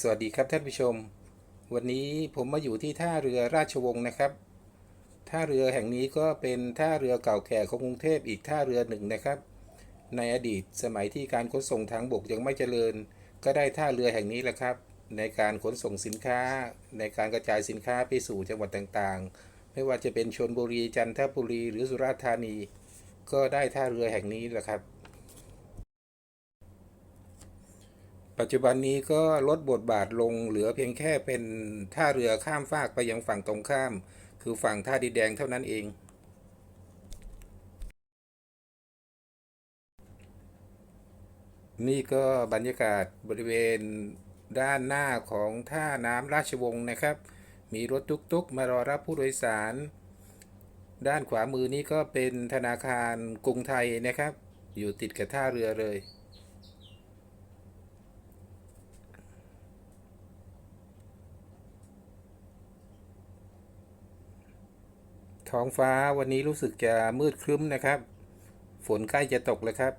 สวัสดีครับท่านผู้ชม วันนี้ผมมาอยู่ที่ท่าเรือราชวงศ์นะครับ ท่าเรือแห่งนี้ก็เป็นท่าเรือเก่าแก่ของกรุงเทพอีกท่าเรือหนึ่งนะครับ ในอดีตสมัยที่การขนส่งทางบกยังไม่เจริญ ก็ได้ท่าเรือแห่งนี้แหละครับ ในการขนส่งสินค้า ในการกระจายสินค้าไปสู่จังหวัดต่างๆ ไม่ว่าจะเป็นชนบุรีจันทบุรีหรือสุราษฎร์ธานี ก็ได้ท่าเรือแห่งนี้แหละครับ ปัจจุบันนี้ก็ลดบทบาทลงเหลือเพียงแค่เป็นท่าเรือข้ามฟากไปยังฝั่งตรงข้าม คือฝั่งท่าดินแดงเท่านั้นเอง นี่ก็บรรยากาศบริเวณด้านหน้าของท่าน้ำราชวงศ์นะครับ มีรถตุกๆ มารอรับผู้โดยสาร ด้านขวามือนี้ก็เป็นธนาคารกรุงไทยนะครับ อยู่ติดกับท่าเรือเลย ท้องฟ้าวันนี้รู้สึกจะมืดครึ้มนะครับ ฝนใกล้จะตกแล้วครับ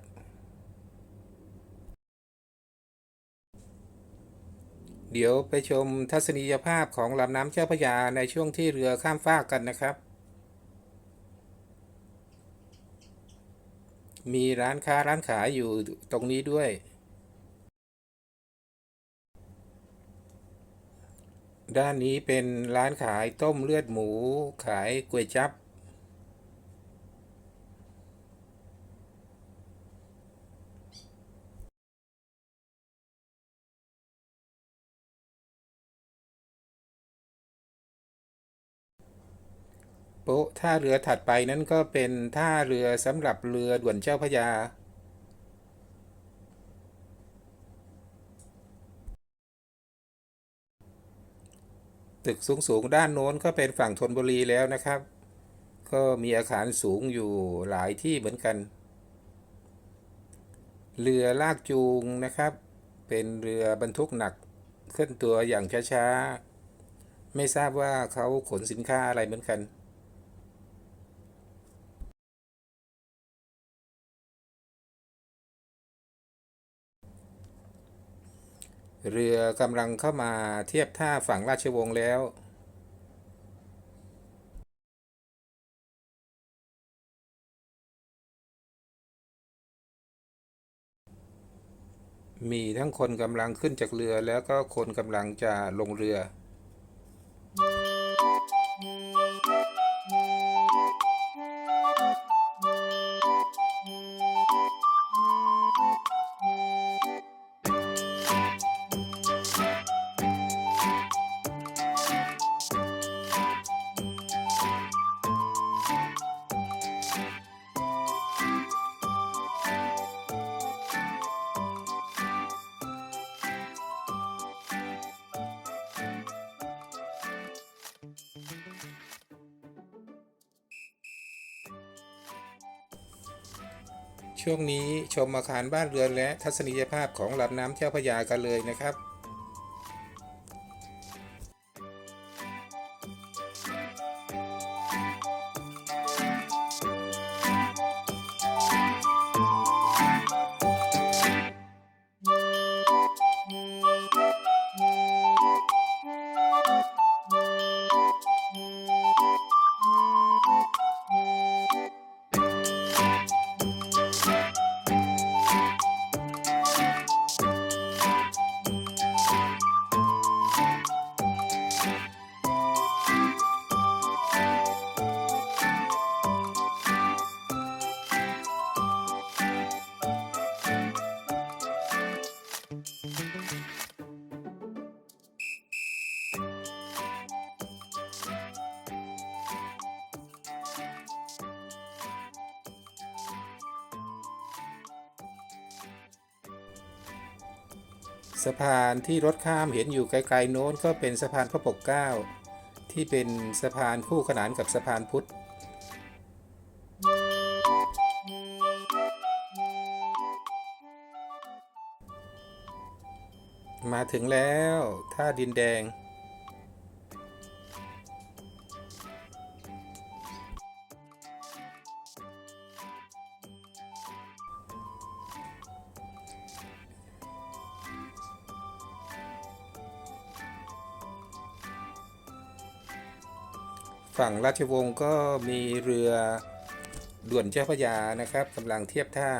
เดี๋ยวไปชมทัศนียภาพของลำน้ำเจ้าพระยาในช่วงที่เรือข้ามฟากกันนะครับ มีร้านค้าร้านขายอยู่ตรงนี้ด้วย ด้านนี้เป็นร้านขายต้มเลือดหมู ขายก๋วยจับ โป๊ะท่าเรือถัดไปนั้นก็เป็นท่าเรือสำหรับเรือด่วนเจ้าพระยา ตึกสูงๆด้านโน้นก็เป็นฝั่งธนบุรีแล้วนะครับ ก็มีอาคารสูงอยู่หลายที่เหมือนกัน เรือลากจูงนะครับ เป็นเรือบรรทุกหนักเคลื่อนตัวอย่างช้าๆ ไม่ทราบว่าเขาขนสินค้าอะไรเหมือนกัน เรือกำลังเข้ามาเทียบท่าฝั่งราชวงศ์แล้ว มีทั้งคนกำลังขึ้นจากเรือแล้วก็คนกำลังจะลงเรือ ช่วงนี้ชมอาคารบ้านเรือนและทัศนียภาพของลำน้ำเจ้าพระยากันเลยนะครับ สะพานที่รถข้ามเห็นอยู่ไกลๆโน้นก็เป็นสะพานพระปกเกล้าที่เป็นสะพานคู่ขนานกับสะพานพุทธ มาถึงแล้วท่าดินแดง ฝั่งราชวงศ์ก็มีเรือด่วนเจ้าพระยานะครับกำลังเทียบท่า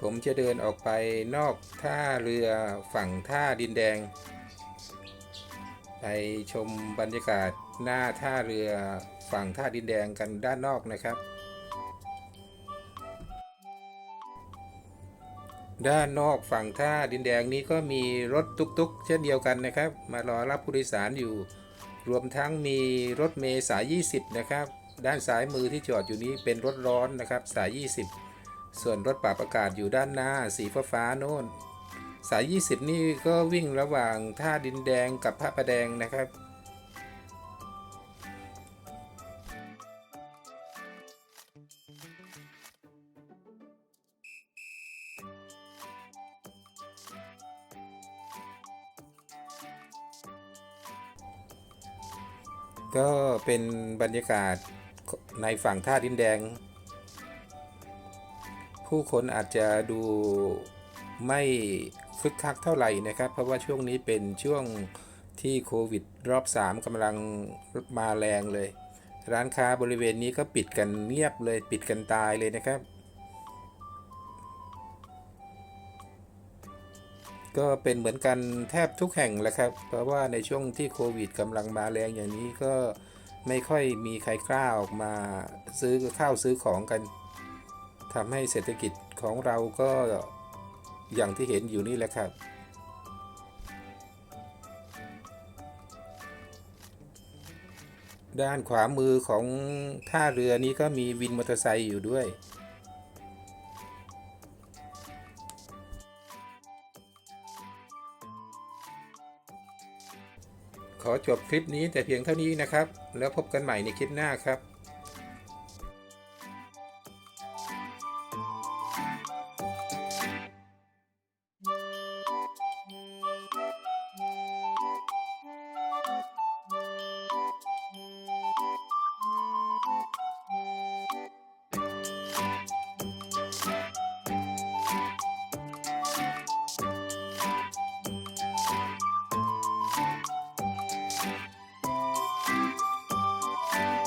ผมจะเดินออกไปนอกท่าเรือฝั่งท่าดินแดง ไปชมบรรยากาศหน้าท่าเรือฝั่งท่าดินแดงกันด้านนอกนะครับ ด้านนอกฝั่งท่าดินแดงนี้ก็มีรถตุกๆ เช่นเดียวกันนะครับ มารอรับผู้โดยสารอยู่ รวมทั้งมีรถเมล์สาย 20 นะครับ ด้านซ้ายมือที่จอดอยู่นี้เป็นรถร้อนนะครับสาย 20 ส่วนรถปรับอากาศอยู่ด้านหน้าสีฟ้าฟ้าโน่น สาย 20 นี่ก็วิ่งระหว่างท่าดินแดงกับพระประแดงนะครับ ก็เป็นบรรยากาศในฝั่งท่าดินแดง ผู้คนอาจจะดูไม่คึกคักเท่าไหร่นะครับ เพราะว่าช่วงนี้เป็นช่วงที่โควิดรอบ 3กำลังมาแรงเลย ร้านค้าบริเวณนี้ก็ปิดกันเงียบเลยปิดกันตายเลยนะครับ ก็เป็นเหมือนกันแทบทุกแห่งแหละครับ เพราะว่าในช่วงที่โควิดกำลังมาแรงอย่างนี้ก็ไม่ค่อยมีใครกล้าออกมาซื้อข้าวซื้อของกันทำให้เศรษฐกิจของเราก็อย่างที่เห็นอยู่นี่แหละครับด้านขวามือของท่าเรือนี้ก็มีวินมอเตอร์ไซค์อยู่ด้วย ขอจบคลิปนี้แต่เพียงเท่านี้นะครับ แล้วพบกันใหม่ในคลิปหน้าครับ